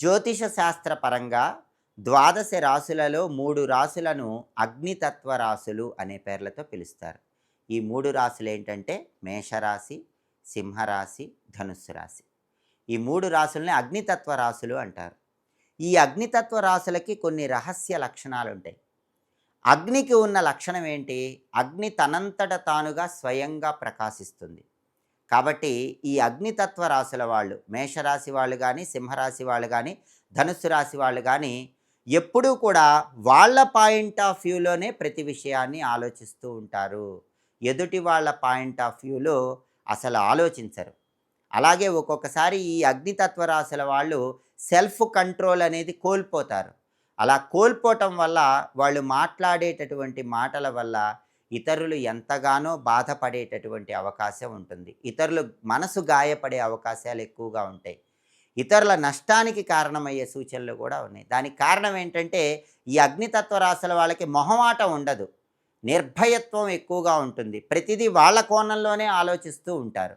జ్యోతిష శాస్త్ర పరంగా ద్వాదశ రాసులలో మూడు రాసులను అగ్నితత్వ రాసులు అనే పేర్లతో పిలుస్తారు. ఈ మూడు రాసులు ఏంటంటే మేషరాశి సింహరాశి ధనుస్సు రాశి. ఈ మూడు రాసుల్ని అగ్నితత్వ రాసులు అంటారు. ఈ అగ్నితత్వ రాసులకి కొన్ని రహస్య లక్షణాలు ఉంటాయి అగ్నికి ఉన్న లక్షణం ఏంటి? అగ్ని తనంతట తానుగా స్వయంగా ప్రకాశిస్తుంది. కాబట్టి ఈ అగ్నితత్వ రాశుల వాళ్ళు మేషరాశి వాళ్ళు కానీ సింహరాశి వాళ్ళు కానీ ధనుస్సు రాశి వాళ్ళు కానీ ఎప్పుడూ కూడా వాళ్ళ పాయింట్ ఆఫ్ వ్యూలోనే ప్రతి విషయాన్ని ఆలోచిస్తూ ఉంటారు. ఎదుటి వాళ్ళ పాయింట్ ఆఫ్ వ్యూలో అసలు ఆలోచించరు. అలాగే ఒక్కొక్కసారి ఈ అగ్నితత్వ రాశుల వాళ్ళు సెల్ఫ్ కంట్రోల్ అనేది కోల్పోతారు. అలా కోల్పోవటం వల్ల వాళ్ళు మాట్లాడేటటువంటి మాటల వల్ల ఇతరులు ఎంతగానో బాధపడేటటువంటి అవకాశం ఉంటుంది. ఇతరులు మనసు గాయపడే అవకాశాలు ఎక్కువగా ఉంటాయి. ఇతరుల నష్టానికి కారణమయ్యే సూచనలు కూడా ఉన్నాయి. దానికి కారణం ఏంటంటే ఈ అగ్నితత్వ రాశుల వాళ్ళకి మొహమాటం ఉండదు. నిర్భయత్వం ఎక్కువగా ఉంటుంది. ప్రతిదీ వాళ్ళ కోణంలోనే ఆలోచిస్తూ ఉంటారు.